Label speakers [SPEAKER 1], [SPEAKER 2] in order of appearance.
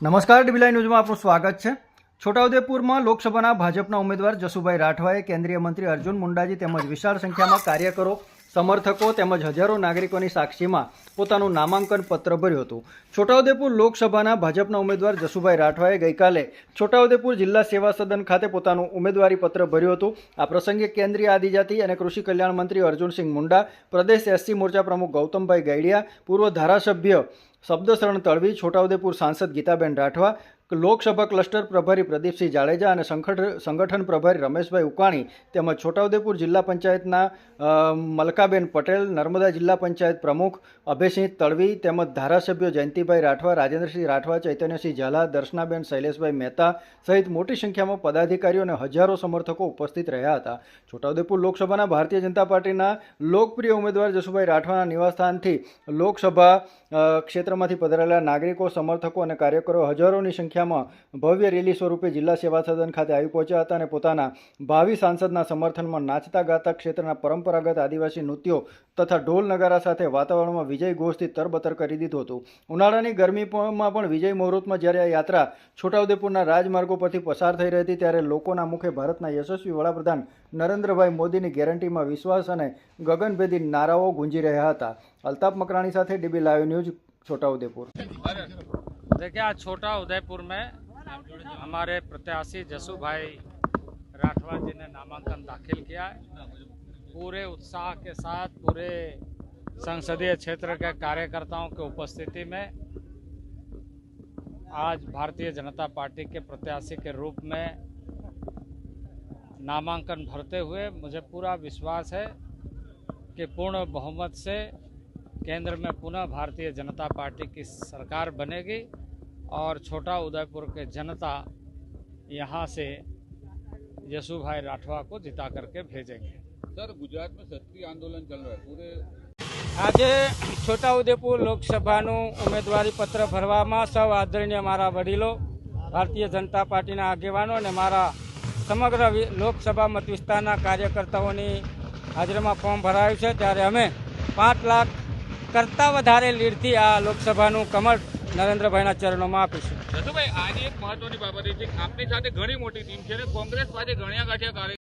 [SPEAKER 1] નમસ્કાર ડીબીલાઈ ન્યૂઝમાં આપનું સ્વાગત છે. છોટાઉદેપુરમાં લોકસભાના ભાજપના ઉમેદવાર જસુભાઈ રાઠવાએ કેન્દ્રીય મંત્રી અર્જુન મુંડાજી તેમજ વિશાળ સંખ્યામાં કાર્યકરો સમર્થકો તેમજ હજારો નાગરિકોની સાક્ષીમાં પોતાનું નામાંકન પત્ર ભર્યું હતું. છોટાઉદેપુર લોકસભાના ભાજપના ઉમેદવાર જસુભાઈ રાઠવાએ ગઈકાલે છોટાઉદેપુર જિલ્લા સેવા સદન ખાતે પોતાનું ઉમેદવારી પત્ર ભર્યું હતું. આ પ્રસંગે કેન્દ્રીય આદિજાતિ અને કૃષિ કલ્યાણ મંત્રી અર્જુનસિંહ મુંડા, પ્રદેશ એસસી મોરચા પ્રમુખ ગૌતમભાઈ ગૈડિયા, પૂર્વ ધારાસભ્ય શબ્દશરણ તળવી, છોટાઉદેપુર સાંસદ ગીતાબેન રાઠવા લોકસભા ક્લસ્ટર પ્રભારી પ્રદીપસિંહ જાડેજા અને સંગઠન પ્રભારી રમેશભાઈ ઉકાણી તેમજ છોટાઉદેપુર જિલ્લા પંચાયતના મલકાબેન પટેલ, નર્મદા જિલ્લા પંચાયત પ્રમુખ અભયસિંહ તળવી તેમજ ધારાસભ્યો જયંતિભાઈ રાઠવા, રાજેન્દ્રસિંહ રાઠવા, ચૈતન્યસિંહ ઝાલા, દર્શનાબેન શૈલેષભાઈ મહેતા સહિત મોટી સંખ્યામાં પદાધિકારીઓ અને હજારો સમર્થકો ઉપસ્થિત રહ્યા હતા. છોટાઉદેપુર લોકસભાના ભારતીય જનતા પાર્ટીના લોકપ્રિય ઉમેદવાર જસુભાઈ રાઠવાના નિવાસસ્થાનથી લોકસભા ક્ષેત્રમાંથી પધારેલા નાગરિકો, સમર્થકો અને કાર્યકરો હજારોની સંખ્યામાં ભવ્ય રેલી સ્વરૂપે જિલ્લા સેવા સદન ખાતે આવી પહોંચ્યા હતા અને પોતાના ભાવિ સાંસદના સમર્થનમાં નાચતા ગાતા ક્ષેત્રના પરંપરાગત આદિવાસી નૃત્યો તથા ઢોલ નગારા સાથે વાતાવરણમાં વિજય ઘોષથી તરબતર કરી દીધું હતું. ઉનાળાની ગરમીમાં પણ વિજય મુહૂર્તમાં જ્યારે આ યાત્રા છોટાઉદેપુરના રાજમાર્ગો પરથી પસાર થઈ રહી હતી ત્યારે લોકોના મુખે ભારતના યશસ્વી વડાપ્રધાન નરેન્દ્રભાઈ મોદીની ગેરંટીમાં વિશ્વાસ અને ગગનભેદી નારાઓ ગુંજી રહ્યા હતા. અલ્તાફ મકરાણી સાથે ડીબી લાઈવ ન્યૂઝ છોટાઉદેપુર.
[SPEAKER 2] देखिए, आज छोटा उदयपुर में हमारे प्रत्याशी जसू भाई राठवा जी ने नामांकन दाखिल किया है। पूरे उत्साह के साथ पूरे संसदीय क्षेत्र के कार्यकर्ताओं की उपस्थिति में आज भारतीय जनता पार्टी के प्रत्याशी के रूप में नामांकन भरते हुए मुझे पूरा विश्वास है कि पूर्ण बहुमत से केंद्र में पुनः भारतीय जनता पार्टी की सरकार बनेगी। और छोटा उदयपुर के जनता यहाँ से यशु भाई राठवा को जिता करके भेजेंगे
[SPEAKER 3] सर गुजरात में क्षत्रिय आंदोलन चल रहा है पूरे
[SPEAKER 2] આજે છોટાઉદેપુર લોકસભાનું ઉમેદવારી પત્ર ભરવામાં સૌ આદરણીય મારા વડીલો ભારતીય જનતા પાર્ટીના આગેવાનો અને મારા સમગ્ર વિ- લોકસભા મત વિસ્તારના કાર્યકર્તાઓની હાજરીમાં ફોર્મ ભરાયું છે ત્યારે અમે પાંચ લાખ કરતાં વધારે લીડથી આ લોકસભાનું કમળ નરેન્દ્રભાઈના ચરણોમાં આપીશું
[SPEAKER 3] જસુભાઈ આજે એક મહત્વની બાબત છે આપની સાથે ઘણી મોટી ટીમ છે અને કોંગ્રેસ પાસે ઘણા કાર્ય